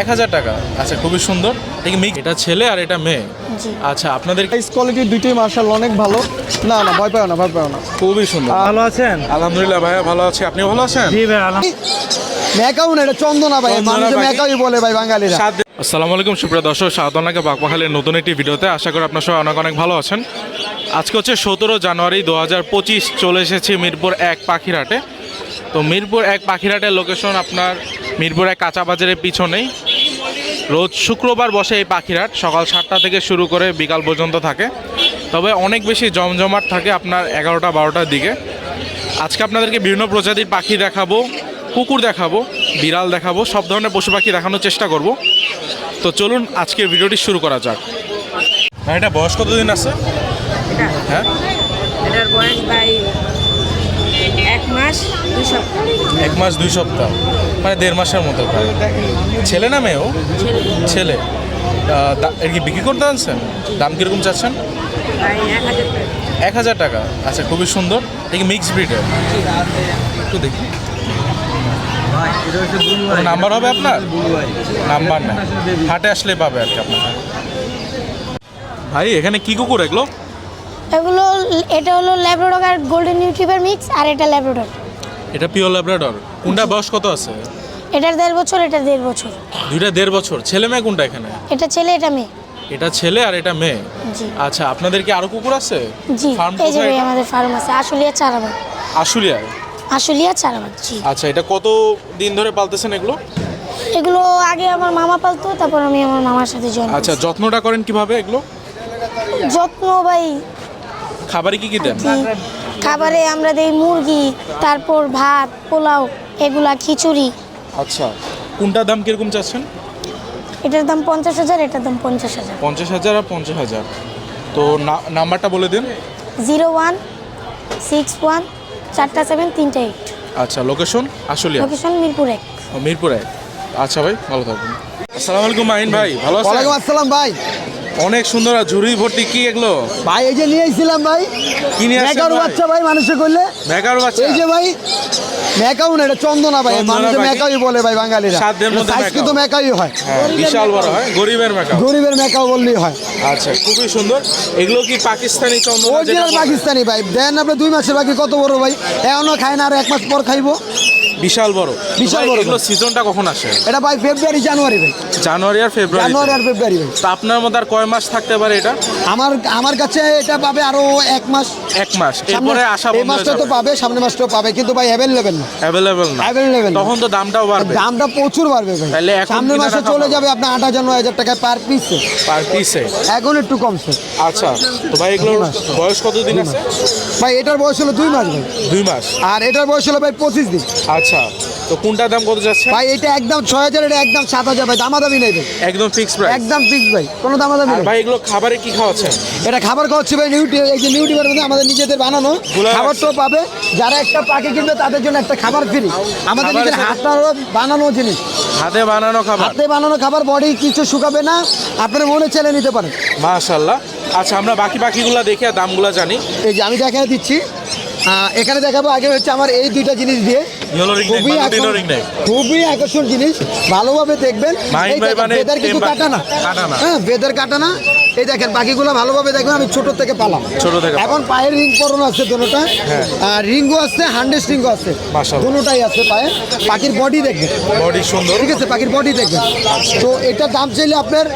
এক হাজার টাকা। আচ্ছা খুবই সুন্দর। ঠিক মিক এটা ছেলে আর এটা মেয়ে? আচ্ছা আপনাদের প্রাইস কোয়ালিটি দুইটাই মার্শাল অনেক ভালো। না না ভয় পাও না ভয় পাও না। খুবই সুন্দর। ভালো আছেন? আলহামদুলিল্লাহ ভাইয়া ভালো আছি। আপনি ভালো আছেন? জি ভাই আলহাম না এটা চন্দনা ভাই। মানুষে বলে ভাই বাঙালিরা। আসসালামু আলাইকুম সুপ্রিয় দর্শক। সাধারণকে বাকমাখালের নতুন একটি ভিডিওতে আশা করি আপনার সবাই অনেক অনেক ভালো আছেন। আজকে হচ্ছে সতেরো জানুয়ারি দু হাজার পঁচিশ চলে এসেছি মিরপুর এক পাখিরহাটে। তো মিরপুর এক পাখিরহাটের লোকেশন আপনার মিরপুর এক কাঁচা বাজারের পিছনেই। রোজ শুক্রবার বসে এই পাখিরহাট সকাল সাতটা থেকে শুরু করে বিকাল পর্যন্ত থাকে। তবে অনেক বেশি জমজমাট থাকে আপনার এগারোটা বারোটার দিকে। আজকে আপনাদেরকে বিভিন্ন প্রজাতির পাখি দেখাবো কুকুর দেখাবো বিড়াল দেখাবো সব ধরনের পশু পাখি দেখানোর চেষ্টা করব। তো চলুন আজকের ভিডিওটি শুরু করা যাক। ভাই এটা বয়স কতদিন আছে? হ্যাঁ? এটার বয়স ভাই দুই সপ্তাহ। এক মাস দুই সপ্তাহ। মানে দেড় মাসের মতো প্রায়। ছেলে না মেয়েও ছেলে। এর কি বিক্রি করতে আনছেন? দাম কীরকম চাচ্ছেন? এক হাজার টাকা। আচ্ছা খুবই সুন্দর। দেখি মিক্স ব্রিডের একটু দেখি। নাম্বার হবে আপনার? নাম্বার না। হাটে আসলে পাবে আর কি আপনার ভাই এখানে কি কুকুর এগুলো? এগুলো এটা হলো ল্যাব্রাডর আর গোল্ডেন ইউটিউবার মিক্স আর এটা ল্যাব্রাডর এটা পিওর ল্যাব্রাডর কোনটা বয়স কত আছে? এটার দেড় বছর এটা দেড় বছর। দুইটা দেড় বছর। ছেলে মেয়ে কোনটা এখানে? এটা ছেলে এটা মেয়ে। এটা ছেলে আর এটা মেয়ে? জি। আচ্ছা আপনাদের কি আরও কুকুর আছে? জি ফার্ম এই যে ভাই আমাদের ফার্ম আছে আশুলিয়া চারাবাগ। আশুলিয়ায় আশুলিয়া চারাবাগ জি। আচ্ছা এটা কত দিন ধরে পালতেছেন এগুলো? এগুলো আগে আমার মামা পালতো তারপর আমি আমার মামার সাথে জয়েন আচ্ছা যত্নটা করেন কীভাবে এগুলো? যত্ন ভাই। খাবারে কি কি দেন? খাবারে আমরা দেই মুরগি তারপর ভাত পোলাও এগুলা খিচুড়ি। আচ্ছা কোনটার দাম কীরকম চাচ্ছেন? এটার দাম পঞ্চাশ হাজার এটার দাম পঞ্চাশ হাজার। পঞ্চাশ হাজার আর পঞ্চাশ হাজার। তো না- নাম্বারটা বলে দিন। জিরো ওয়ান সিক্স ওয়ান চারটা সেভেন তিনটা এইট। আচ্ছা লোকেশন? আসলে লোকেশন মিরপুর এক। মিরপুর এক। আচ্ছা ভাই ভালো থাকবেন। আসসালামু আলাইকুম মাহিন ভাই ভালো আছেন? ওয়ালাইকুম আসসালাম ভাই। অনেক সুন্দর আর ঝুড়ি ভর্তি কি এগুলো? ভাই এই যে নিয়ে এসেছিলাম ভাই কি নিয়ে আসছেন মেকারু? বাচ্চা ভাই মানুষে করলে। বেকার বাচ্চা? এই যে ভাই মেকাও না এটা চন্দনা ভাই মানুষে। মেকাই বলে ভাই বাঙালিরা। সাধ্যের মধ্যে সাইজ মেকাও। কিন্তু মেকাই হয়। হ্যাঁ বিশাল বড় হয় গরিবের মেকআপ গরিবের মেকাও বললেই হয়। আচ্ছা খুবই সুন্দর। এগুলো কি পাকিস্তানি চন্দনা যেটা বলে? পাকিস্তানি ভাই। দেন আপনি দুই মাসের বাকি কত বড় ভাই? এখনও খায় না আর এক মাস পর খাইবো। বিশাল বড়। বিশাল বড় এগুলো সিজনটা কখন আসে? এটা ভাই ফেব্রুয়ারি জানুয়ারি ভাই। জানুয়ারি আর ফেব্রুয়ারি জানুয়ারি আর ফেব্রুয়ারি ভাই। তো আপনার মধ্যে আর কয় মাস থাকতে পারে এটা? আমার আমার কাছে এটা পাবে আরও এক মাস। এক মাস। এরপরে আশা এই মাসটা তো পাবে সামনের মাসটাও পাবে কিন্তু ভাই অ্যাভেলেবেল না। অ্যাভেলেবল না। অ্যাভেলেবেল তখন তো দামটাও বাড়বে। দামটা প্রচুর বাড়বে ভাই। তাহলে সামনের মাসে চলে যাবে আপনার আট হাজার নয় হাজার টাকা পার পিস পার পিসে এখন একটু কমছে। আচ্ছা তো ভাই এগুলোর বয়স কতদিন আছে? ভাই এটার বয়স হলো দুই মাস ভাই। দুই মাস। আর এটার বয়স হলো ভাই পঁচিশ দিন। আচ্ছা তো কোনটার দাম কত যাচ্ছে? ভাই এটা একদম ছয় হাজার এটা একদম সাত হাজার ভাই। দামাদামি নেই ভাই। একদম ফিক্স প্রাইস একদম ফিক্স ভাই। কোনো দামাদামি ভাই এগুলো খাবারে কি খাওয়াচ্ছেন এটা খাবার খাওয়াচ্ছে ভাই নিউটি এই যে মধ্যে আমাদের নিজেদের বানানো খাবারটাও পাবে। যারা একটা পাখি কিনবে তাদের জন্য একটা খাবার ফ্রি আমাদের নিজের হাতারও বানানো জিনিস। হাতে বানানো খাবার। হাতে বানানো খাবার বডি কিছু শুকাবে না। আপনার মনে চেলে নিতে পারেন। মাশাল্লাহ আচ্ছা আমরা বাকি পাখিগুলো দেখে আর দামগুলো জানি। এই যে আমি দেখা দিচ্ছি। এখানে দেখাবো আগে হচ্ছে আমার এই দুইটা জিনিস দিয়ে। খুবই আকর্ষণ জিনিস। ভালোভাবে দেখবেন। দেখেন, মানে বেদের কিন্তু কাটা না। হ্যাঁ বেদের কাটা না। এই দেখেন পাখিগুলো ভালোভাবে দেখবেন আমি ছোট থেকে পালাম। ছোট থেকে এখন পায়ের রিং পরানো আছে দুটোটা। হ্যাঁ। আর রিঙ্গও আছে হান্ড্রেড রিঙ্গও আছে। দুটোটাই আছে পায়ে পাখির বডি দেখবেন। বডি সুন্দর। ঠিক আছে পাখির বডি দেখবেন। তো এটার দাম চাইলে আপনার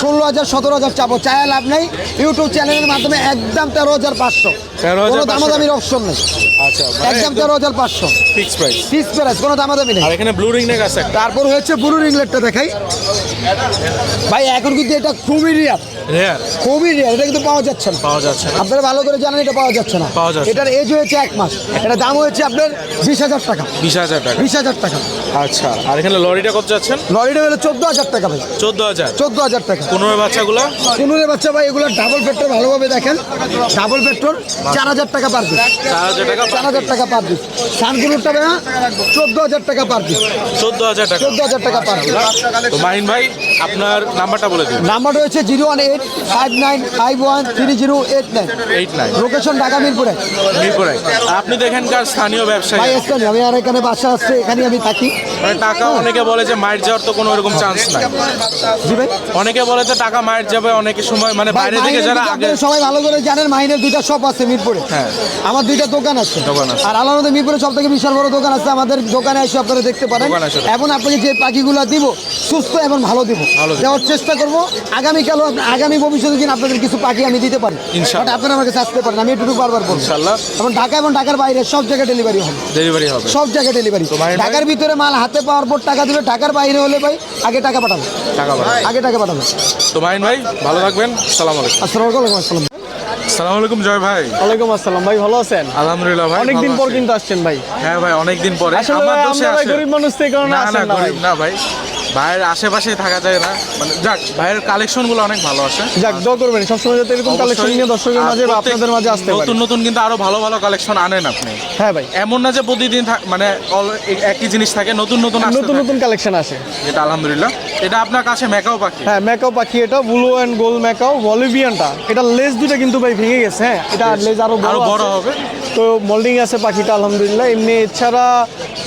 ষোলো হাজার সতেরো হাজার চাবো। চায় লাভ নেই। ইউটিউব চ্যানেলের মাধ্যমে একদম তেরো হাজার পাঁচশো। 13,500 কোনো দামাদামির অপশন নেই। আচ্ছা একদম তেরো হাজার পাঁচশো। ফিক্স প্রাইস কোনো দামাদামি নেই। আর এখানে ব্লু রিং নেক আছে তারপর হচ্ছে বুরু রিংলেটটা দেখাই। ভাই এখন কিন্তু এটা খুবই রিয়ার রেয়ার খুবই রিয়ার এটা কিন্তু পাওয়া যাচ্ছে না। পাওয়া যাচ্ছে না। আপনারা ভালো করে জানেন এটা পাওয়া যাচ্ছে না। পাওয়া যাচ্ছে এটার এজ হয়েছে এক মাস। এটা দাম হয়েছে আপনার বিশ হাজার টাকা। বিশ হাজার টাকা। বিশ হাজার টাকা। আচ্ছা আর এখানে লরিটা কত যাচ্ছেন? লরিটা হলো চোদ্দ হাজার টাকা ভাই। চোদ্দ হাজার। চোদ্দ হাজার টাকা। পনেরো বাচ্চাগুলো? পনেরো বাচ্চা ভাই এগুলো ডাবল পেট্রোল ভালোভাবে দেখেন। ডাবল পেট্রোল চার হাজার টাকা পার পিস চার হাজার টাকা পার পিস সানগুলোরটা ভাই চোদ্দ হাজার টাকা পার পিস চোদ্দ হাজার টাকা। চোদ্দ হাজার টাকা পার পিস মাহিন ভাই আপনার নাম্বারটা বলে দিন। নাম্বার রয়েছে zero one eight five nine five one three zero eight nine eight nine location Dhaka মিরপুরে মিরপুরে আপনি তো এখানকার স্থানীয় ব্যবসায়ী। ভাই এসছেন আমি আর এখানে বাসা আসছে এখানে আমি থাকি। মানে টাকা অনেকে বলে যে মাইট যাওয়ার তো কোনো এরকম চান্স নাই। জি ভাই। অনেকে বলে যে টাকা মাইট যাবে অনেক সময় মানে বাইরে থেকে মাহিনের যারা আগে সবাই ভালো করে জানেন মাহিনের দুইটা শপ আছে মিরপুরে। হ্যাঁ। আমার দুইটা দোকান আছে। দোকান আছে। আর আলাদা মিরপুরে সব থেকে বিশাল বড় দোকান আছে আমাদের দোকানে এসে আপনারা দেখতে পারেন। এখন আপনাকে যে পাখিগুলো দিব সুস্থ এবং ভালো দিব। দেওয়ার চেষ্টা করব। আগামীকালও আপ- আগামী ভবিষ্যতে দিন আপনাদের কিছু পাখি আমি দিতে পারি। বাট আপনারা আমাকে আসতে পারেন আমি এটুকু বারবার বলব। এবং ঢাকা এবং ঢাকার বাইরে সব জায়গায় ডেলিভারি হবে। ডেলিভারি হবে। সব জায়গায় ডেলিভারি ভাই, ভাই- ঢাকার ভিতরে মাল হাতে পাওয়ার পর টাকা দিবে ঢাকার বাইরে হলে ভাই আগে টাকা পাঠাবে। টাকা আগে টাকা পাঠাবে। তো মাইন ভাই ভালো থাকবেন। সালাম আলাইকুম। আসসালামু আলাইকুম আসসালাম। সালাম আলাইকুম জয় ভাই। ওয়ালাইকুম আসসালাম ভাই ভালো আছেন? আলহামদুলিল্লাহ ভাই অনেকদিন পর কিন্তু আসছেন ভাই। হ্যাঁ ভাই অনেকদিন পরে। আসলে আমার ভাই গরিব মানুষ না না আসেন না ভাই। গরিব না ভাই। ভাইয়ের আশেপাশে থাকা যায় না। মানে যাক ভাইয়ের কালেকশনগুলো অনেক ভালো আসে যাক দোয়া করবেন সবসময় যাতে এরকম কালেকশন নিয়ে দর্শকের মাঝে বা আপনাদের মাঝে আসতে পারে। নতুন নতুন কিন্তু আরও ভালো ভালো কালেকশন আনেন আপনি। হ্যাঁ ভাই। এমন না যে প্রতিদিন মানে একই জিনিস থাকে নতুন নতুন নতুন নতুন কালেকশন আসে। এটা আলহামদুলিল্লাহ। এটা আপনার কাছে মেকাও পাখি? হ্যাঁ ম্যাকাও পাখি এটা ব্লু অ্যান্ড গোল ম্যাকাও বলিভিয়ানটা। এটা লেজ দুটো কিন্তু ভাই ভেঙে গেছে হ্যাঁ। এটা লেজ আরও বড় হবে? তো মোল্ডিং আছে পাখিটা আলহামদুলিল্লাহ। এমনি এছাড়া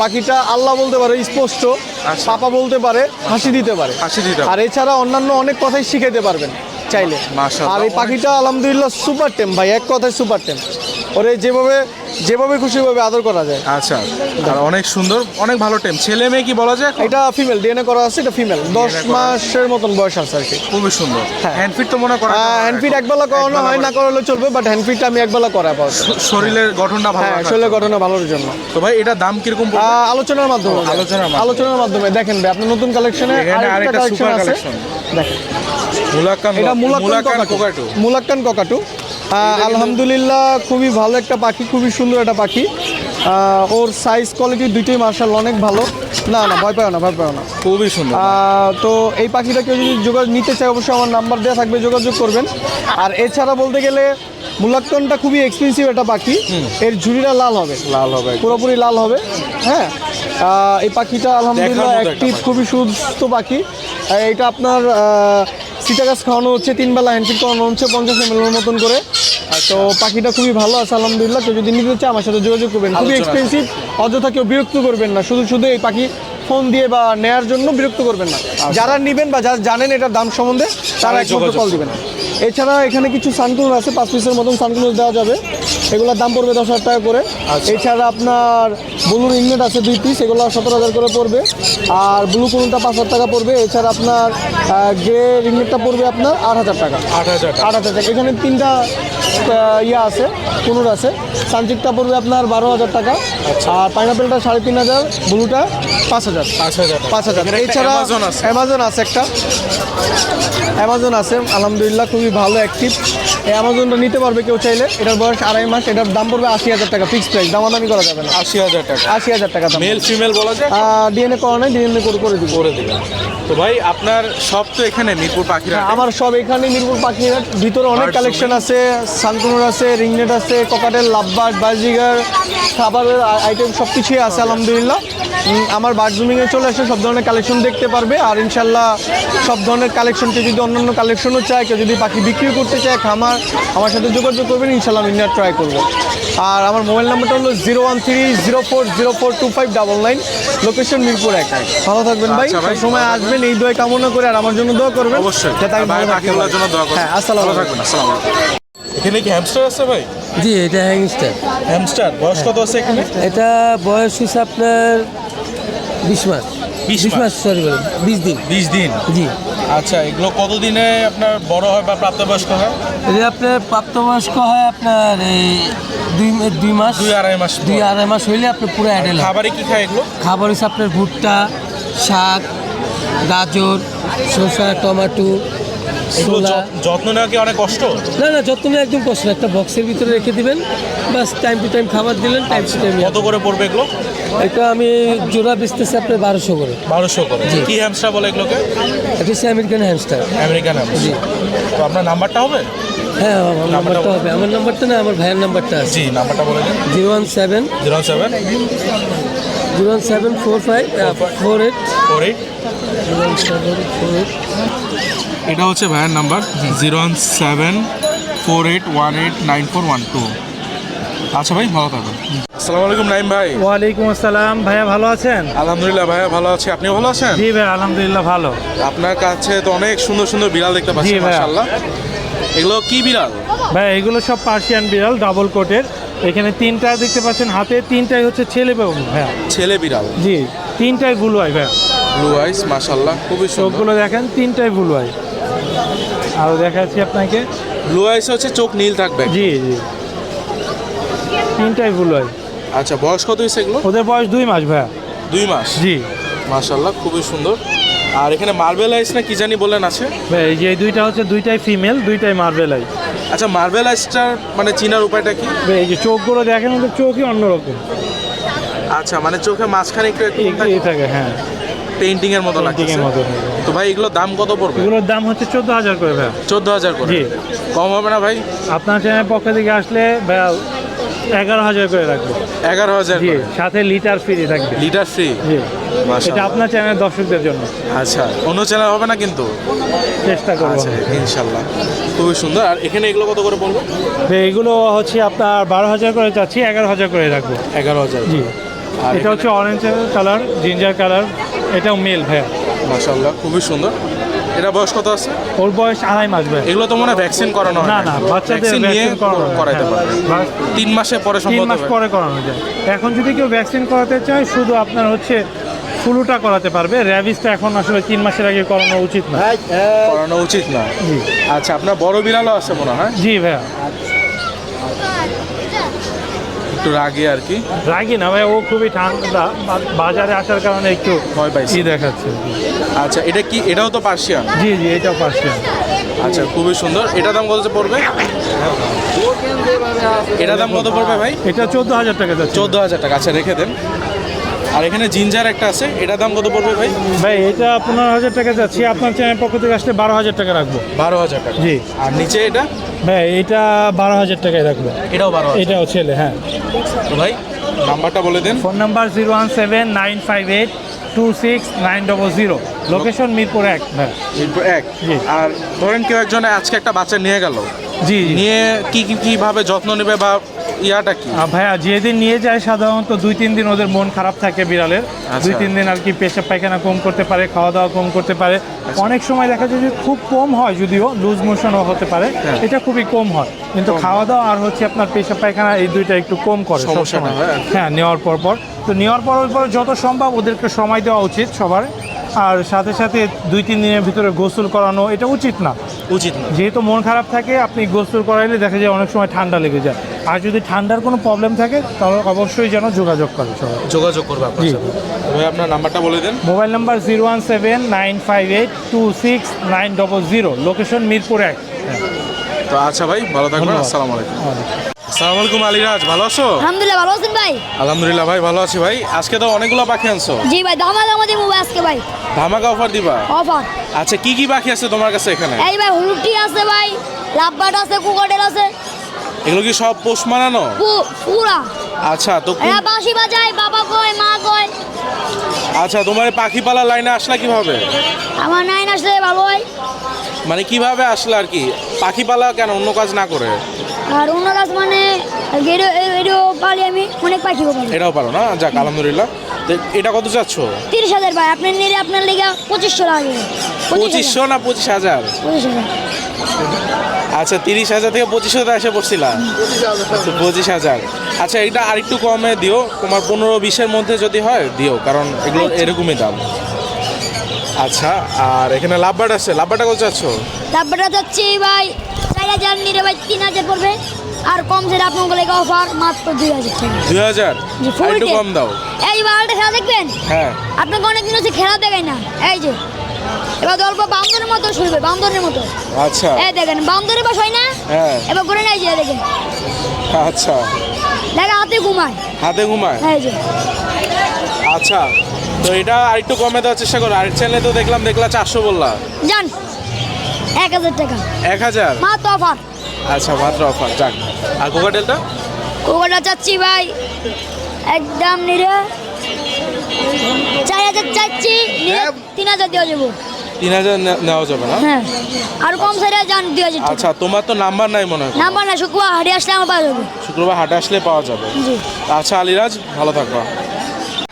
পাখিটা আল্লাহ বলতে পারে স্পষ্ট। আচ্ছা। পাপা বলতে পারে হাসি দিতে পারে। হাসি দিতে আর এছাড়া অন্যান্য অনেক কথাই শিখাইতে পারবেন চাইলে। আর এই পাখিটা আলহামদুলিল্লাহ সুপার টেম ভাই এক কথায় সুপার টেম ওরে যেভাবে যেভাবে খুশি ভাবে আদর করা যায়। আচ্ছা আর অনেক সুন্দর অনেক ভালো টেম। ছেলে মেয়ে কি বলা যায় এটা ফিমেল ডিএনএ করা আছে এটা ফিমেল দশ মাসের মতন বয়স আছে আর কি। খুবই সুন্দর। হ্যাঁ। হ্যান্ডফিট তো মনে করা হ্যান্ডফিট একবেলা করানো হয় না করালে চলবে বাট হ্যান্ডফিটটা আমি একবেলা করা পাবো শরীরের গঠনটা ভালো হ্যাঁ শরীরের জন্য। গঠনে ভালোর জন্য। তো ভাই এটা দাম কীরকম আলোচনার মাধ্যমে। আলোচনার মাধ্যমে। আলোচনার মাধ্যমে। দেখেন ভাই আপনার নতুন কালেকশনে আরেকটা কালেকশন আছে। দেখেন। মুলাক্কান এটা মুলাক্কান কোকাটু মুলাক্কান কোকাটু আলহামদুলিল্লাহ খুবই ভালো একটা পাখি খুবই সুন্দর একটা পাখি। ওর সাইজ কোয়ালিটি দুইটাই মার্শাল অনেক ভালো। না না ভয় পাও না ভয় পাও না। খুবই সুন্দর। তো এই পাখিটা কেউ যদি যোগাযোগ নিতে চায় অবশ্যই আমার নাম্বার দেওয়া থাকবে যোগাযোগ করবেন। আর এছাড়া বলতে গেলে মুলাক্কানটা খুবই এক্সপেন্সিভ একটা পাখি। এর ঝুড়িটা লাল হবে। লাল হবে। পুরোপুরি লাল হবে। হ্যাঁ? এই পাখিটা আলহামদুলিল্লাহ একটা অ্যাক্টিভ খুবই সুস্থ পাখি। এটা আপনার সিটা গাছ খাওয়ানো হচ্ছে তিন বেলা হ্যান্ডফিট করানো হচ্ছে পঞ্চাশ এমএলের মতন করে। তো পাখিটা খুবই ভালো আছে আলহামদুলিল্লাহ। কেউ যদি নিতে চায় আমার সাথে যোগাযোগ করবেন। খুবই এক্সপেন্সিভ অযথা কেউ বিরক্ত করবেন না। শুধু শুধু এই পাখি ফোন দিয়ে বা নেয়ার জন্য বিরক্ত করবেন না। যারা নেবেন বা যারা জানেন এটার দাম সম্বন্ধে তারা একমাত্র কল দিবেন। এছাড়া এখানে কিছু সানকুলোর আছে পাঁচ পিসের মতন সানকুলোর দেওয়া যাবে। এগুলোর দাম পড়বে দশ হাজার টাকা করে। এছাড়া আপনার ব্লুর ইনমেট আছে দুই পিস এগুলো সতেরো হাজার করে পড়বে। আর ব্লু কুনুনটা পাঁচ হাজার টাকা পড়বে। এছাড়া আপনার গ্রে ইনমেটটা পড়বে আপনার আট হাজার টাকা। আট হাজার টাকা। আট হাজার টাকা। এখানে তিনটা ইয়া আছে কুনুর আছে। সানচিকটা পড়বে আপনার বারো হাজার টাকা। আর পাইনাপেলটা সাড়ে তিন হাজার ব্লুটা পাঁচ হাজার পাঁচ হাজার। পাঁচ হাজার। এছাড়া অ্যামাজন আছে। একটা। অ্যামাজন আছে আলহামদুলিল্লাহ খুবই ভালো অ্যাক্টিভ এই অ্যামাজনটা নিতে পারবে কেউ চাইলে। এটার বয়স আড়াই মাস এটার দাম পড়বে আশি হাজার টাকা ফিক্সড প্রাইস দামাদামি করা যাবে না। আশি হাজার টাকা। আশি হাজার টাকা দাম। মেল ফিমেল বলা যায়? ডিএনএ করা নাই ডিএনএ করে করে দিব। করে দিবেন তো ভাই আপনার সব তো এখানে মিরপুর পাখিরা আমার সব এখানে মিরপুর পাখির ভিতরে অনেক কালেকশন আছে সানকুনুর আছে রিংনেট আছে ককাটেল লাভবার্ড বাজিগার খাবারের আইটেম সব কিছুই আছে আলহামদুলিল্লাহ। আমার বার্ড জুমিংয়ে চলে আসে সব ধরনের কালেকশন দেখতে পারবে। আর ইনশাল্লাহ সব ধরনের কালেকশন কেউ যদি অন্যান্য কালেকশনও চায় কেউ যদি পাখি বিক্রি করতে চায় খামার আমার সাথে যোগাযোগ করবেন ইনশাল্লাহ আমি ট্রাই করব। আর আমার মোবাইল নাম্বারটা হলো zero one three zero four zero four two five double nine location Mirpur এক ভালো থাকবেন ভাই আচ্ছা সময় আসবেন। এই দোয়া কামনা করে আর আমার জন্য দোয়া করবেন। অবশ্যই। করুন হ্যাঁ আসসালামু আলাইকুম। আসসালামু আলাইকুম। এখানে কি হ্যামস্টার আছে ভাই? জি এটা হ্যাংস্টার হ্যামস্টার বয়স কত আছে এখানে? এটা বয়স হচ্ছে আপনার বিশ মাস। বিশ মাস সরি বলেন বিশ দিন। বিশ দিন? জি। আচ্ছা এগুলো কতদিনে আপনার বড় হয় বা প্রাপ্তবয়স্ক হয়? এটা আপনার প্রাপ্তবয়স্ক হয় আপনার এই দুই দুই মাস। দুই আড়াই মাস দুই আড়াই মাস হইলে আপনার পুরো অ্যাডেল খাবারে কি খায় এগুলো? খাবার হচ্ছে আপনার ভুট্টা শাক গাজর শসা টমেটো ছোলা। যত্ন নেওয়া কি অনেক কষ্ট? না না যত্ন নেওয়া একদম কষ্ট একটা বক্সের ভিতরে রেখে দিবেন বাস টাইম টু টাইম খাবার দিলেন টাইম টু টাইম কত করে পড়বে এগুলো? এটা আমি জোড়া বেচতেছি আপনার বারোশো করে। বারোশো করে। জি। কি হ্যামস্টার বলে এগুলোকে? এটা হচ্ছে আমেরিকান হ্যামস্টার আমেরিকান জি। তো আপনার নাম্বারটা হবে? হ্যাঁ আমার নাম্বারটা হবে। আমার নাম্বারটা না আমার ভাইয়ের নাম্বারটা আছে। জি নাম্বারটা বলে দিন। Zero one seven zero seven zero seven four five four eight four eight seven four eight এটা হচ্ছে ভাইয়ের number zero one seven four eight one eight nine four one two. আচ্ছা ভাই ভালো থাকবেন। আসসালামু আলাইকুম নাইম ভাই। ওয়ালাইকুম আসসালাম। ভাইয়া ভালো আছেন? আলহামদুলিল্লাহ ভাইয়া ভালো আছি। আপনি ভালো আছেন? জি ভাই আলহামদুলিল্লাহ ভালো। আপনার কাছে তো অনেক সুন্দর সুন্দর বিড়াল দেখতে পাচ্ছি। মাশাআল্লাহ। এগুলো কি বিড়াল? ভাই এগুলো সব পার্সিয়ান বিড়াল ডাবল কোটের এখানে তিনটা দেখতে পাচ্ছেন হাতে তিনটাই হচ্ছে ছেলে বাবু ভাইয়া। ছেলে বিড়াল। জি তিনটাই ব্লু আই ভাইয়া। ব্লু আইস মাশাআল্লাহ খুবই সুন্দর। চোখগুলো দেখেন তিনটাই ব্লু আই আরও দেখাচ্ছি আপনাকে। ব্লু আইস হচ্ছে চোখ নীল থাকবে। জি জি। তিনটাই ব্লু আই আচ্ছা বয়স কত হয়েছে এগুলো? ওদের বয়স দুই মাস ভাইয়া। দুই মাস? জি। মাশাআল্লাহ খুবই সুন্দর। আর এখানে মার্বেল আইস না কি জানি বললেন আছে? এই যে এই দুইটা হচ্ছে দুইটাই ফিমেল দুইটাই মার্বেল আইস আচ্ছা মার্বেল আইসটার মানে চিনার উপায়টা কি? এই যে চোখগুলো দেখেন ওদের চোখই অন্যরকম। আচ্ছা মানে চোখে মাঝখানে একটু একটু থাকে? হ্যাঁ। পেন্টিং এর মতো লাগছে মতো তো ভাই এগুলোর দাম কত পড়বে? এগুলোর দাম হচ্ছে চোদ্দ হাজার করে ভাইয়া চোদ্দ হাজার করে? জি। কম হবে না ভাই? আপনার চ্যানেলের পক্ষ থেকে আসলে ভাইয়া এগারো হাজার করে রাখব। এগারো হাজার সাথে লিটার ফ্রি থাকবে। Litre free. এটা আপনার চ্যানেলের দর্শকদের জন্য। আচ্ছা অন্য চ্যানেল হবে না কিন্তু? চেষ্টা করব। আচ্ছা ইনশাল্লাহ খুবই সুন্দর। আর এখানে এগুলো কত করে পড়বে? তো এইগুলো হচ্ছে আপনার বারো হাজার করে চাচ্ছি এগারো হাজার করে রাখব। এগারো হাজার জি। এটা হচ্ছে অরেঞ্জ কালার জিঞ্জার কালার এটাও মেল ভাইয়া। মাশাল্লাহ খুবই সুন্দর। এটা বয়স কত আছে? ওর বয়স আড়াই মাস ভাই এগুলো তো মনে হয় ভ্যাকসিন করানো হয় না না। বাচ্চাদের নিয়ে। করাইতে হ্যাঁ, পারবে। বা- তিন মাসে পরে তিন মাস পরে করানো যায়। এখন যদি কেউ ভ্যাকসিন করাতে চায় শুধু আপনার হচ্ছে ফ্লুটা করাতে পারবে। র্যাবিসটা এখন আসলে তিন মাসের আগে করানো উচিত না। করানো উচিত না। জি। আচ্ছা আপনার বড় বিড়ালও আছে মনে হয় জি ভাইয়া। একটু রাগে আর কি। রাগি না ভাই ও খুবই ঠান্ডা। বাজারে আসার কারণে একটু ভয় পাইছে। ই দেখাচ্ছে। আচ্ছা এটা কি এটাও তো পার্সিয়ান? জি জি এটাও পার্সিয়ান। আচ্ছা খুবই সুন্দর। এটা দাম কত পড়বে? এটা দাম কত পড়বে ভাই? এটা চোদ্দ হাজার টাকা যাচ্ছে। চোদ্দ হাজার টাকা। আচ্ছা রেখে দেন। আর এখানে জিঞ্জার একটা আছে এটা দাম কত পড়বে ভাই? ভাই এটা পনেরো হাজার টাকা যাচ্ছি আপনার চ্যানেল পক্ষ থেকে আসলে বারো হাজার টাকা রাখব। বারো হাজার টাকা। জি। আর নিচে এটা? ভাই এটা বারো হাজার টাকায় রাখব। এটাও বারো এটাও ছেলে হ্যাঁ। তো ভাই নাম্বারটা বলে দেন। Phone number zero one seven nine five eight two six nine double zero. Location Mirpur এক। হ্যাঁ। মিরপুর এক। জি। আর ধরেন কেউ একজন আজকে একটা বাচ্চা নিয়ে গেল। জি জি। নিয়ে কি কি কীভাবে যত্ন নেবে বা ইয়াটা কি? ভাইয়া যেদিন নিয়ে যায় সাধারণত দুই তিন দিন ওদের মন খারাপ থাকে বিড়ালের। আচ্ছা। দুই তিন দিন আর কি পেশাব পায়খানা কম করতে পারে খাওয়া দাওয়া কম করতে পারে। আচ্ছা। অনেক সময় দেখা যায় যে খুব কম হয় যদিও লুজ মোশনও হতে পারে। হ্যাঁ। এটা খুবই কম হয়। কিন্তু খাওয়া দাওয়া আর হচ্ছে আপনার পেশাব পায়খানা এই দুইটা একটু কম করে সবসময়। হয়। হ্যাঁ নেওয়ার পর পর। তো নেওয়ার পর পর যত সম্ভব ওদেরকে সময় দেওয়া উচিত সবার। আর সাথে সাথে দুই তিন দিনের ভিতরে গোসল করানো এটা উচিত না। উচিত না। যেহেতু মন খারাপ থাকে আপনি গোসল করাইলে দেখা যায় অনেক সময় ঠান্ডা লেগে যায়। আর যদি ঠান্ডার কোনো প্রবলেম থাকে তাহলে অবশ্যই যেন যোগাযোগ করে সবাই। যোগাযোগ করবে আপনার জি। সাথে। তো আপনার নাম্বারটা বলে দেন। Mobile number zero one seven nine five eight two six nine double zero. Location Mirpur এক। হ্যাঁ। তো আচ্ছা ভাই ভালো থাকবেন। ধন্যবাদ। আসসালামু আলাইকুম। আসসালামু আলাইকুম আলিরাজ ভালো আছো? আলহামদুলিল্লাহ ভালো আছেন ভাই? আলহামদুলিল্লাহ ভাই ভালো আছি ভাই। আজকে তো অনেকগুলো পাখি আনছো। জি ভাই দামা দামা দিব ভাই আজকে ভাই। ধামাকা অফার দিবা? অফার। আচ্ছা কি কি পাখি আছে তোমার কাছে এখানে? এই ভাই হলুদটি আছে ভাই লাভবাট আছে কুকাটেল আছে। এগুলো কি সব পোষ মানানো? পুরা। আচ্ছা তো এরা বাঁশি বাজায় বাবা কয় মা কয় আচ্ছা তোমার পাখি পালা লাইনে আসলা কীভাবে? আমার নাইন আসলে ভালো হয়। মানে কীভাবে আসলে আর কি? পাখি পালা কেন অন্য কাজ না করে? আর অন্য কাজ মানে এটাও পালি আমি অনেক পাখি এটাও পারো না? যাক আলহামদুলিল্লাহ। এটা কত চাচ্ছ তিরিশ হাজার ভাই আপনার নিলে আপনার লেগে পঁচিশশো লাগে পঁচিশশো না পঁচিশ হাজার? পঁচিশ হাজার। আচ্ছা তিরিশ হাজার থেকে পঁচিশ হাজার এসে পড়ছিলাম। আচ্ছা, পঁচিশ হাজার। আচ্ছা এটা আরেকটু কমে দিও। তোমার পনেরো বিশের মধ্যে যদি হয় দিও কারণ এগুলো এরকমই দাম। আচ্ছা আর এখানে লাভবার্ড আছে। লাভবার্ডটা কত চাচ্ছ? তারপরে যাচ্ছে ভাই চার হাজার নিলে ভাই তিন হাজার পড়বে। আর কম সেটা আপনার লেগে অফার মাত্র দুই হাজার দুই হাজার? একটু কম দাও। এই বারোটা খেলা দেখবেন? হ্যাঁ। আপনাকে অনেকদিন হচ্ছে খেলা দেখায় না। এই যে এবার অল্প বান্দরের মতো শুনবে বান্দরের মতো। আচ্ছা। এই দেখেন বান্দরের বাস হয় না? হ্যাঁ। এবার করে নাই যে দেখেন আচ্ছা। দেখা হাতে ঘুমায়। হাতে ঘুমায়? এই যে। আচ্ছা তো এটা আরেকটু কমে দেওয়ার চেষ্টা করো। আরেক চ্যানেলে তো দেখলাম দেখলাম চারশো বললা। জান এক হাজার টাকা। এক হাজার? মাত্র অফার আচ্ছা মাত্র অফার যাক। আর কোকাটেলটা কোকোটা চাচ্ছি ভাই। একদম নিরে চার হাজার চাচ্ছি নিলে তিন হাজার দেওয়া যাব তিন হাজার নেওয়া যাবে না? হ্যাঁ। আর কম সাইডে যান দুই হাজার আচ্ছা তোমার তো নাম্বার নাই মনে হয় নাম্বার না শুক্রবার হারিয়ে আসলে আমার পাওয়া যাবে। শুক্রবার হাটে আসলে পাওয়া যাবে। জি। আচ্ছা আলিরাজ ভালো থাকবা।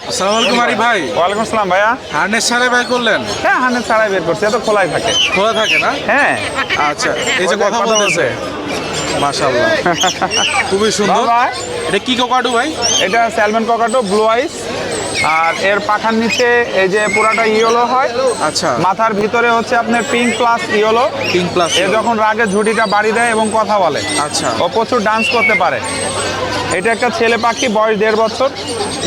আসসালামু আলাইকুম আরি ভাই। ওয়ালাইকুম আসসালাম ভাইয়া। হার্নেস সারে ভাই করলেন? হ্যাঁ ছাড়াই বের করছি এত খোলাই থাকে। খোলা থাকে না? হ্যাঁ। আচ্ছা এই যে কথা কথা বলতেছে। মাশাআল্লাহ। খুবই সুন্দর। এটা কি কোকাডু ভাই? এটা স্যালমন ককাটো ব্লু আইস আর এর পাখার নিচে এই যে পুরাটা ইয়েলো হয় আচ্ছা। মাথার ভিতরে হচ্ছে আপনার pink plus yellow pink plus এ যখন রাগে ঝুটিটা বাড়ি দেয় এবং কথা বলে। আচ্ছা। ও প্রচুর ডান্স করতে পারে। এটা একটা ছেলে পাখি বয়স দেড় বছর।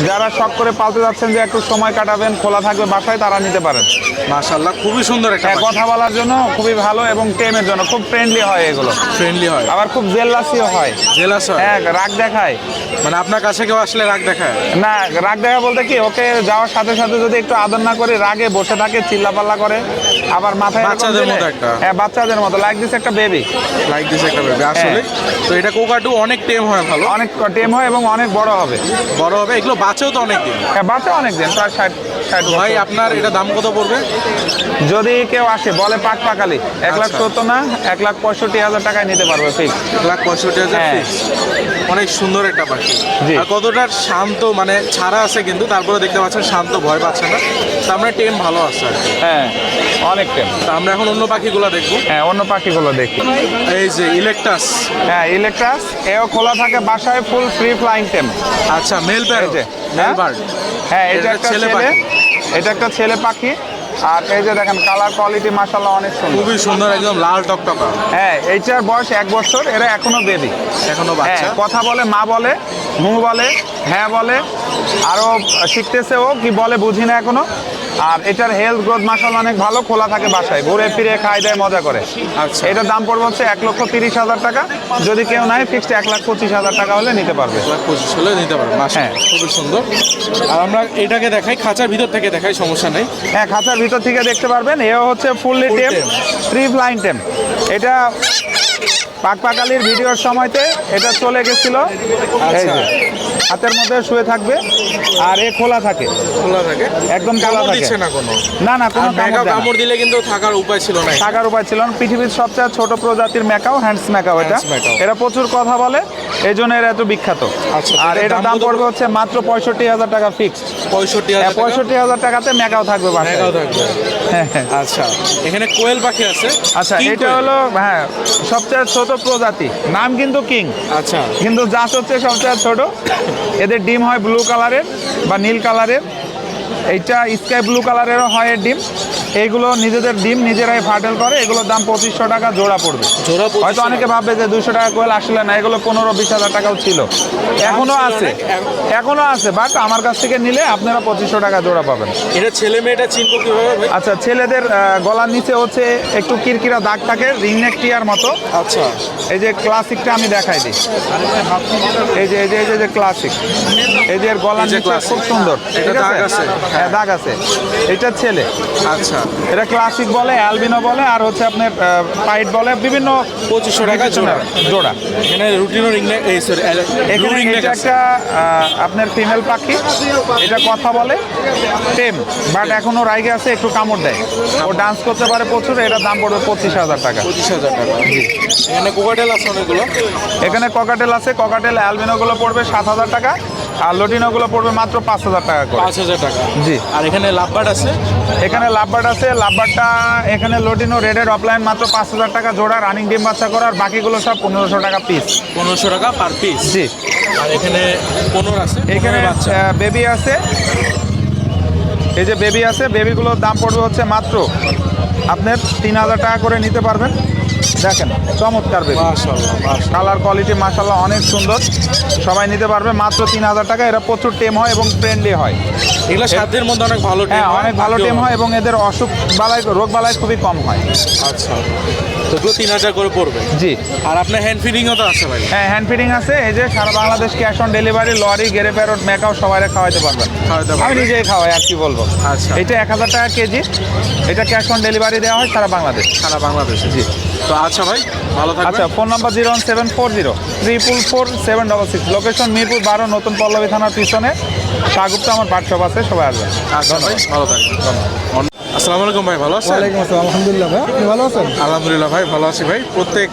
যারা শখ করে পালতে যাচ্ছেন যে একটু সময় কাটাবেন খোলা থাকবে বাসায় তারা নিতে পারেন। মাশাআল্লাহ খুবই সুন্দর একটা হ্যাঁ কথা বলার জন্য খুবই ভালো এবং টেমের জন্য খুব ফ্রেন্ডলি হয় এগুলো। ফ্রেন্ডলি হয়। আবার খুব জেল্লাসিও হয়। জেলাস হয়? হ্যাঁ রাগ দেখায়। মানে আপনার কাছে কেউ আসলে রাগ দেখায়? না রাগ দেখা বলতে কি ওকে যাওয়ার সাথে সাথে যদি একটু আদর না করে রাগে বসে থাকে চিল্লাপাল্লা করে আবার মাথায় বাচ্চাদের মতো একটা। হ্যাঁ বাচ্চাদের মতো। লাইক দিস একটা বেবি লাইক দিস একটা বেবি আসলে তো এটা কোকাডু অনেক টেম হয় ভালো? অনেক টেম হয় এবং অনেক বড় হবে। বড় হবে? এগুলো বাঁচেও তো অনেক দিন হ্যাঁ বাচ্চা অনেক দিন প্রায় ষাট ষাট ভাই আপনার এটা দাম কত পড়বে? যদি কেউ আসে বলে পাক পাকালি এক লাখ আচ্ছা। সত্তর না এক লাখ পঁয়ষট্টি হাজার টাকায় নিতে পারবে ফিক্স এক লাখ পঁয়ষট্টি হাজার হ্যাঁ। অনেক সুন্দর একটা পাখি। আর কতটা শান্ত মানে ছাড়া আছে কিন্তু তারপরে দেখতে পাচ্ছেন শান্ত ভয় পাচ্ছে না। তার মানে টেম ভালো আছে আর কি। হ্যাঁ অনেক টেম। তা আমরা এখন অন্য পাখিগুলো দেখব। হ্যাঁ অন্য পাখিগুলো দেখি। এই যে ইলেকটাস। হ্যাঁ ইলেকট্রাস এও খোলা থাকে বাসায় ফুল ফ্রি ফ্লাইং টেম আচ্ছা মেল এই যে, মেল হ্যাঁ? বার্ড। হ্যাঁ এটা একটা ছেলে পাখি। এটা একটা ছেলে পাখি। আর এই যে দেখেন কালার কোয়ালিটি মাশাল্লাহ অনেক সুন্দর। খুবই সুন্দর একদম লাল টকটকা। হ্যাঁ এইটার বয়স এক বছর এরা এখনও বেবি এখনও হ্যাঁ বাচ্চা কথা বলে মা বলে হু বলে হ্যাঁ বলে আরও শিখতেছে ও কি বলে বুঝি না এখনও। আর এটার হেলথ গ্রোথ মাসাল অনেক ভালো খোলা থাকে বাসায় ঘুরে ফিরে খায় দেয় মজা করে। আচ্ছা। এটার দাম পড়বে হচ্ছে এক লক্ষ তিরিশ হাজার টাকা। যদি কেউ নাই ফিক্সড এক লাখ পঁচিশ হাজার টাকা হলে নিতে পারবে। এক লাখ পঁচিশ হলে নিতে পারবে হ্যাঁ। খুবই সুন্দর। আর আমরা এটাকে দেখাই খাঁচার ভিতর থেকে দেখাই সমস্যা নেই। হ্যাঁ খাঁচার ভিতর থেকে দেখতে পারবেন এও হচ্ছে ফুললি টেম। থ্রি ফ্লাইং টেম এটা পাকপাকালির ভিডিওর সময়তে এটা চলে গেছিল। হাতের মধ্যে শুয়ে থাকবে আর এ খোলা থাকে। খোলা থাকে। একদম খোলা থাকে। না কোনো? না না কোনো কামড় দিলে কিন্তু থাকার উপায় ছিল না। থাকার উপায় ছিল না। পৃথিবীর সবচেয়ে ছোট প্রজাতির ম্যাকাও হ্যান্ডস ম্যাকাও এটা। এরা প্রচুর কথা বলে এই জন্য এরা এত বিখ্যাত। আচ্ছা, আর এটার এটার দাম পড়বে হচ্ছে মাত্র পঁয়ষট্টি হাজার টাকা ফিক্সড পঁয়ষট্টি হাজার টাকা? পঁয়ষট্টি হাজার টাকাতে ম্যাকাও থাকবে মেঘাও থাকবে। হ্যাঁ, হ্যাঁ। আচ্ছা এখানে কোয়েল পাখি আছে। আচ্ছা এটা হলো হ্যাঁ সবচেয়ে ছোট প্রজাতি। নাম কিন্তু কিং। আচ্ছা। কিন্তু জাত হচ্ছে সবচেয়ে ছোট। এদের ডিম হয় ব্লু কালারের বা নীল কালারের। এইটা স্কাই ব্লু কালারেরও হয় এর ডিম। এইগুলো নিজেদের ডিম নিজেরাই ফাটেল করে এগুলোর দাম পঁচিশশো টাকা জোড়া পড়বে। জোড়া হয়তো অনেকে ভাববে যে দুশো টাকা কোয়েল আসলে না এগুলো পনেরো বিশ হাজার টাকাও ছিল। এখনও আছে। এখনও আছে বাট আমার কাছ থেকে নিলে আপনারা পঁচিশশো টাকা জোড়া পাবেন। এটা ছেলে মেয়েটা চিনবো কীভাবে আচ্ছা ছেলেদের গলার নিচে হচ্ছে একটু কিরকিরা দাগ থাকে রিংনেক টিয়ার মতো। আচ্ছা। এই যে ক্লাসিকটা আমি দেখাই দিই। এই যে এই যে এই যে- যে ক্লাসিক। এই যে গলার নিচে খুব সুন্দর। এটা দাগ আছে? হ্যাঁ দাগ আছে। এটা ছেলে। আচ্ছা। এটা ক্লাসিক বলে অ্যালবিনো বলে আর হচ্ছে আপনার পাইট বলে বিভিন্ন পঁচিশশো টাকা জোড়া। জোড়া। এখানে রুটিনো এই সরি এখানে একটা আপনার ফিমেল পাখি। এটা কথা বলে টেম বাট এখনও রাইগে আছে একটু কামড় দেয়। ও ডান্স করতে পারে প্রচুর এটার দাম পড়বে পঁচিশ হাজার টাকা। পঁচিশ হাজার টাকা। এখানে কোকাটেল আছে অনেকগুলো। এখানে ককাটেল আছে ককাটেল অ্যালবিনোগুলো পড়বে সাত হাজার টাকা। আর লটিনোগুলো পড়বে মাত্র পাঁচ হাজার টাকা করে। পাঁচ হাজার টাকা। জি। আর এখানে লাভবার্ড আছে? এখানে লাভবার্ড আছে লাভবার্ডটা এখানে লটিনো রেডের অফলাইন মাত্র পাঁচ হাজার টাকা জোড়া রানিং ডিম বাচ্চা করা আর বাকিগুলো সব পনেরোশো টাকা পিস পনেরোশো টাকা পার পিস জি। আর এখানে পনেরো আছে এখানে বেবি আছে। এই যে বেবি আছে বেবিগুলোর দাম পড়বে হচ্ছে মাত্র আপনার তিন হাজার টাকা করে নিতে পারবেন। দেখেন চমৎকার বেবি। কালার কোয়ালিটি মাসাল্লাহ অনেক সুন্দর। সবাই নিতে পারবে মাত্র তিন হাজার টাকা। এরা প্রচুর টেম হয় এবং ফ্রেন্ডলি হয়। এগুলো সাধ্যের মধ্যে অনেক ভালো হ্যাঁ অনেক ভালো টেম হয় এবং এদের অসুখ বালায় রোগ বালায় খুবই কম হয়। আচ্ছা। তো এগুলো তিন হাজার করে পড়বে। জি। আর আপনার হ্যান্ড ফিডিংও তো আছে ভাই। হ্যাঁ হ্যান্ড ফিডিং আছে এই যে সারা Bangladesh cash on delivery lory গেরে parrot macaw সবাই খাওয়াইতে পারবেন। আমি নিজেই খাওয়াই আর কি বলব। আচ্ছা। এটা এক হাজার টাকা কেজি এটা ক্যাশ অন ডেলিভারি দেওয়া হয় সারা বাংলাদেশ। সারা বাংলাদেশে জি। তো আচ্ছা ভাই ভালো থাকবেন। আচ্ছা phone number zero one seven four zero triple four seven double six location Mirpur বারো নতুন পল্লবী থানার পিছনে। কাগুপ্তা আমার বার্কশপ আছে সবাই আসবেন। আচ্ছা ভাই ভালো থাকবেন। ধন্যবাদ। আসসালামু আলাইকুম ভাই ভালো আছেন? ওয়ালাইকুম আসসালাম আলহামদুলিল্লাহ ভাই আপনি ভালো আছেন? আলহামদুলিল্লাহ ভাই ভালো আছি ভাই। প্রত্যেক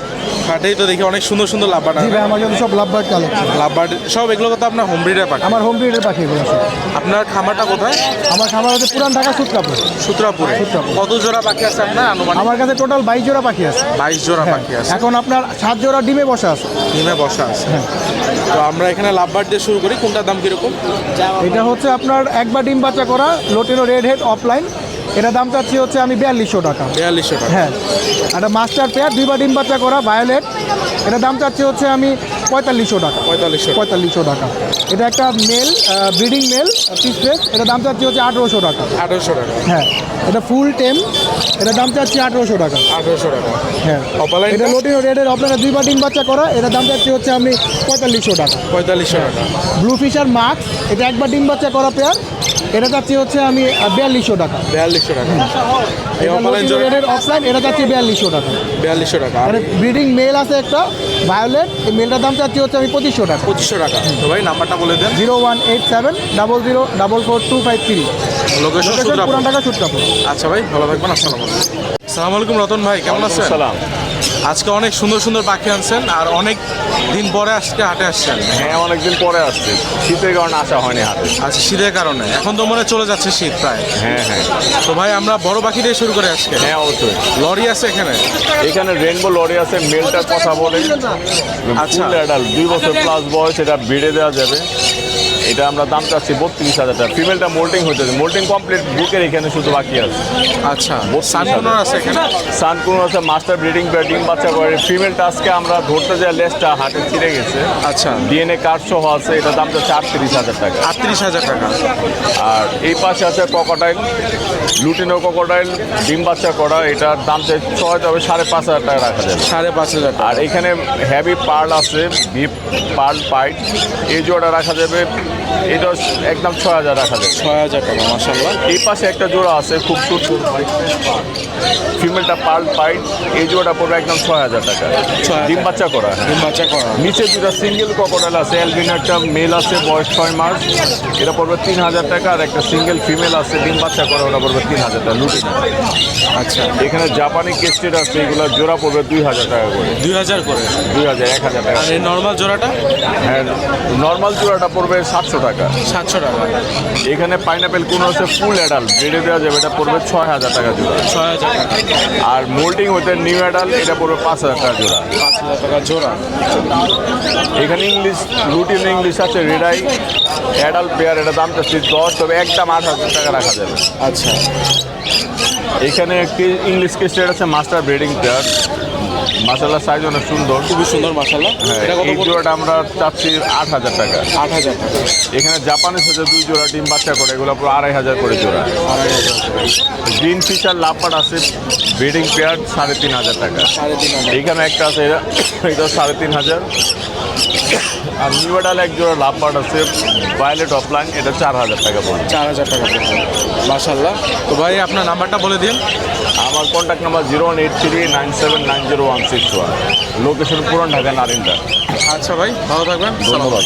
হাটেই তো দেখি অনেক সুন্দর সুন্দর লাভবার্ড জি ভাই আমার জন্য সব লাভবার্ড কালেকশন লাভবার্ড সব এগুলো তো আপনার হোম ব্রিডের পাখি আমার হোম ব্রিডের পাখি এগুলো। আপনার খামারটা কোথায়? আমার খামার হচ্ছে পুরান ঢাকা সুতরাপুর। সূত্রাপুরে। কত জোড়া পাখি আছে আপনার আনুমানিক? আমার কাছে টোটাল বাইশ জোড়া পাখি আছে। বাইশ জোড়া হ্যাঁ, পাখি আছে। এখন আপনার সাত জোড়া ডিমে বসা আছে। ডিমে বসা আছে। তো আমরা এখানে লাভবার্ড দিয়ে শুরু করি কোনটার দাম কীরকম? এটা হচ্ছে আপনার একবার ডিম বাচ্চা করা লোটেনো রেড হেড অফলাইন এটা দাম চাচ্ছি হচ্ছে আমি বিয়াল্লিশশো টাকা। বিয়াল্লিশশো টাকা। হ্যাঁ একটা মাস্টার পেয়ার দুইবার ডিম বাচ্চা করা ভায়োলেট এটা দাম চাচ্ছি হচ্ছে আমি পঁয়তাল্লিশশো টাকা। পঁয়তাল্লিশশো পঁয়তাল্লিশশো টাকা। এটা একটা male breeding male piece fresh এটা দাম চাচ্ছি হচ্ছে আঠেরোশো টাকা। আঠেরোশো টাকা। হ্যাঁ এটা ফুল টেম। এটা দাম চাচ্ছি আঠেরোশো টাকা। আঠেরোশো টাকা। হ্যাঁ অপালাইন এটা লোটিনো রেডের আপনারা দুইবার ডিম বাচ্চা করা এটা দাম চাচ্ছি হচ্ছে আমি পঁয়তাল্লিশশো টাকা। পঁয়তাল্লিশশো টাকা। ব্লু ফিশার মাস্ক এটা একবার ডিম বাচ্চা করা পেয়ার এটা চাচ্ছি হচ্ছে আমি বিয়াল্লিশশো টাকা। বিয়াল্লিশশো টাকা। রেডের অফলাইন এটা চাচ্ছি বিয়াল্লিশশো টাকা। বিয়াল্লিশশো টাকা। আর আর ব্রিডিং মেল আছে একটা ভায়োলেট এই মেলটার দাম চাচ্ছি হচ্ছে আমি পঁচিশশো টাকা। পঁচিশশো টাকা। তো ভাই নাম্বারটা বলে দেন। Zero one eight seven double zero double four two five three. Location পুরান ঢাকা সুত্রাপুর আচ্ছা ভাই ভালো থাকবেন আসসালামু আলাইকুম। আসসালামু আলাইকুম। রতন ভাই কেমন আছেন সালাম আজকে অনেক সুন্দর সুন্দর পাখি আনছেন আর অনেক দিন পরে আজকে হাটে আসছেন। হ্যাঁ অনেকদিন পরে আসছে। শীতের কারণে আসা হয়নি হাতে আচ্ছা শীতের কারণে। এখন তো মনে হয় চলে যাচ্ছে শীত প্রায়। হ্যাঁ হ্যাঁ। তো ভাই আমরা বড় পাখি দিয়ে শুরু করে আজকে। হ্যাঁ অবশ্যই। লরি আছে এখানে? এখানে রেনবো লরি আছে মেলটার কথা বলে। আচ্ছা। দুই বছর প্লাস বয়স এটা বেড়ে দেওয়া যাবে। এটা আমরা দাম চাচ্ছি বত্রিশ হাজার টাকা। ফিমেলটা মোল্টিং হতে মোল্টিং কমপ্লিট বুকের এখানে শুধু বাকি আছে। আচ্ছা সানকুনোর আছে এখানে? সানকুন আছে মাস্টার ব্রিডিং পেয়ার ডিম বাচ্চা করে। ফিমেলটা আজকে আমরা ধরতে যাই লেসটা হাটে ছিঁড়ে গেছে। আচ্ছা। ডিএনএ কার্ড সহ আছে এটা দাম চাচ্ছে আটত্রিশ হাজার টাকা। আটত্রিশ হাজার টাকা। আর এই পাশে আছে ককটাইল লুটিনো ককটাইল ডিম বাচ্চা করা। এটার দাম চাই ছয় তবে সাড়ে পাঁচ হাজার টাকা রাখা যাবে। সাড়ে পাঁচ হাজার আর এখানে হ্যাভি পার্ল আছে ডিপ পার্ল পাইট এই জোড়া রাখা যাবে এটা একদম ছয় হাজার রাখা যাবে। ছয় হাজার টাকা মাসাল্লাহ এই পাশে একটা জোড়া আছে খুব সুন্দর ফিমেলটা পার্ল পাইট এই জোড়াটা পড়বে একদম ছয় হাজার টাকা। ডিম বাচ্চা করা। ডিম বাচ্চা করা। নিচে দুটো সিঙ্গেল ককোডাইল আছে অ্যালবিন একটা মেল আছে বয়স ছয় মাস। এটা পড়বে তিন হাজার টাকা আর একটা সিঙ্গেল ফিমেল আছে ডিম বাচ্চা করা ওটা পড়বে তিন হাজার টাকা লুটি আচ্ছা। এখানে জাপানি কেস্টেড আছে এগুলো জোড়া পড়বে দুই হাজার টাকা করে। দুই হাজার করে? দুই হাজার এক হাজার টাকা আর এই নর্মাল জোড়াটা? হ্যাঁ নর্মাল জোড়াটা পড়বে সাতশো টাকা। সাতশো টাকা। এখানে পাইনাপেল কোন হচ্ছে ফুল অ্যাডাল বেড়ে দেওয়া যাবে এটা পড়বে ছয় হাজার টাকা জোড়া। ছয় হাজার টাকা। আর মোল্ডিং হতে নিউ অ্যাডাল এটা পড়বে পাঁচ হাজার টাকা জোড়া। পাঁচ হাজার টাকা জোড়া। এখানে ইংলিশ রুটিন ইংলিশ আছে রেডাই অ্যাডাল পেয়ার এটা দাম চাচ্ছি দশ তবে একদম আট হাজার টাকা রাখা যাবে। আচ্ছা। এখানে একটি ইংলিশ কেস্টেড আছে মাস্টার ব্রিডিং পেয়ার মাসাল্লাহ সাইজ অনেক সুন্দর। খুবই সুন্দর মাসাল্লাহ হ্যাঁ, এটা কত এই জোড়াটা আমরা চাচ্ছি আট হাজার টাকা। আট হাজার টাকা। এখানে জাপানের সাথে দুই জোড়া ডিম বাচ্চা করে এগুলো পুরো আড়াই হাজার করে জোড়া। আড়াই হাজার গ্রিন ফিচার লাভবাট আছে ব্রিডিং পেয়ার সাড়ে তিন হাজার টাকা। সাড়ে তিন হাজার। এখানে একটা আছে এটা এটা সাড়ে তিন হাজার। আর নিউডাল এক জোড়া লাভবাট আছে ভায়োলেট অফলাইন এটা চার হাজার টাকা পড়বে চার হাজার টাকা পড়বে মাসাল্লাহ তো ভাই আপনার নাম্বারটা বলে দিন। আমার contact number zero one eight three nine seven nine zero one six one location পুরান ঢাকা নারিন্দা আচ্ছা ভাই ভালো থাকবেন। ধন্যবাদ।